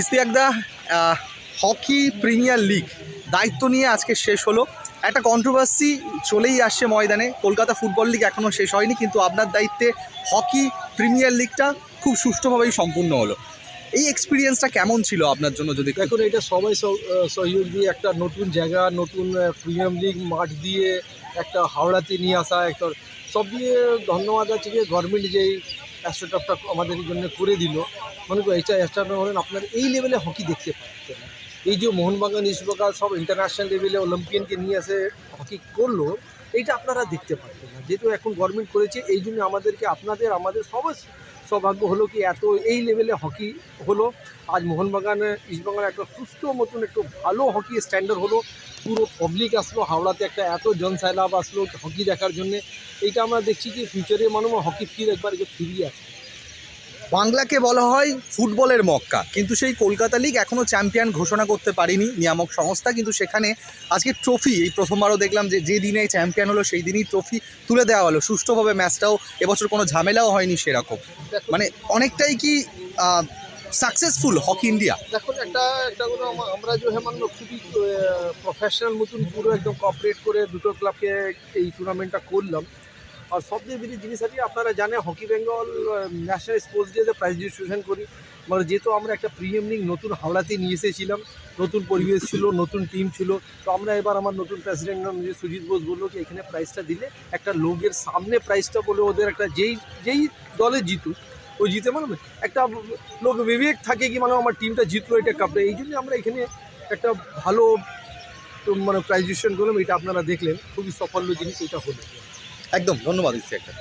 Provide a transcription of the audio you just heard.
ইস্তিয়াকদা hockey premier league দায়িত্ব নিয়ে আজকে শেষ হলো। একটা কন্ট্রোভার্সি চলেই আসছে ময়দানে। কলকাতা ফুটবল লিগ এখনও শেষ হয়নি, কিন্তু আপনার দায়িত্বে হকি প্রিমিয়ার লিগটা খুব সুষ্ঠুভাবেই সম্পূর্ণ হলো। এই এক্সপিরিয়েন্সটা কেমন ছিল আপনার জন্য যদি এখন এটা সবাই সহযোগ দিয়ে একটা নতুন জায়গা, নতুন প্রিমিয়াম লিগ মাঠ দিয়ে একটা হাওড়াতে নিয়ে আসা, একটা সব দিয়ে ধন্যবাদ আছে যে গভর্নমেন্ট যে অ্যাস্ট্রোটপটা আমাদের জন্য করে দিল। মনে করি এইটা অ্যাস্ট্রোটপ হলেন আপনার এই লেভেলে হকি দেখতে পাচ্ছেন এই যে মোহনবাগান ইস্টবেঙ্গল সব ইন্টারন্যাশনাল লেভেলে অলিম্পিয়ানকে নিয়ে এসে হকি করল, এইটা আপনারা দেখতে পাচ্ছেন না। যেহেতু এখন গভর্নমেন্ট করেছে, এই জন্য আমাদেরকে, আপনাদের, আমাদের সবার সৌভাগ্য হলো কি এত এই লেভেলে হকি হলো। আজ মোহনবাগানে, ইস্টবেঙ্গল একটা সুস্থ মতন একটু ভালো হকি স্ট্যান্ডার্ড হলো। পুরো পাবলিক আসলো, হাওড়াতে একটা এত জনসাইলাভ আসলো হকি দেখার জন্যে। এইটা আমরা দেখছি কি ফিউচারে মানুষ হকি ফির একবার ফিরিয়ে আসে বাংলাকে বলা হয় ফুটবলের মক্কা। কিন্তু সেই কলকাতা লিগ এখনও চ্যাম্পিয়ন ঘোষণা করতে পারেনি। নিয়ামক সংস্থা কিন্তু সেখানে আজকে ট্রফি এই প্রথমবারও দেখলাম যে যে দিনে চ্যাম্পিয়ন হলো সেই দিনই ট্রফি তুলে দেওয়া হলো। সুষ্ঠুভাবে ম্যাচটাও এবছর কোনো ঝামেলাও হয়নি সেরকম। মানে অনেকটাই কি সাকসেসফুল হকি ইন্ডিয়া। দেখুন একটা একটা কোনো আমরা যে মানলো খুবই প্রফেশনাল মতন পুরো একদম কপারেট করে দুটো ক্লাবকে এই টুর্নামেন্টটা করলাম। আর সবচেয়ে বেশি জিনিস আছে, আপনারা জানেন, হকি বেঙ্গল ন্যাশনাল স্পোর্টস ডেতে প্রাইজ ডিস্ট্রিবিউশন করি। মানে যেহেতু আমরা একটা প্রিমিয়াম নতুন হাওড়াতে নিয়ে এসেছিলাম, নতুন পরিবেশ ছিল, নতুন টিম ছিল, তো আমরা এবার আমার নতুন প্রেসিডেন্ট সুজিত বোস বলল কি এখানে প্রাইজটা দিলে একটা লোকের সামনে প্রাইজটা বলে ওদের একটা যেই যেই দলে জিতুক ওই জিতে মানে একটা লোক বিবেক থাকে কি মানে আমার টিমটা জিতলো, এটা কাপড়ে এই জন্য আমরা এখানে একটা ভালো মানে প্রাইজ ডিস্ট্রিবিউশন করলাম, এটা আপনারা দেখলেন, খুবই সাফল্য জিনিস, এটা হলো। একদম ধন্যবাদ দিচ্ছি একটা।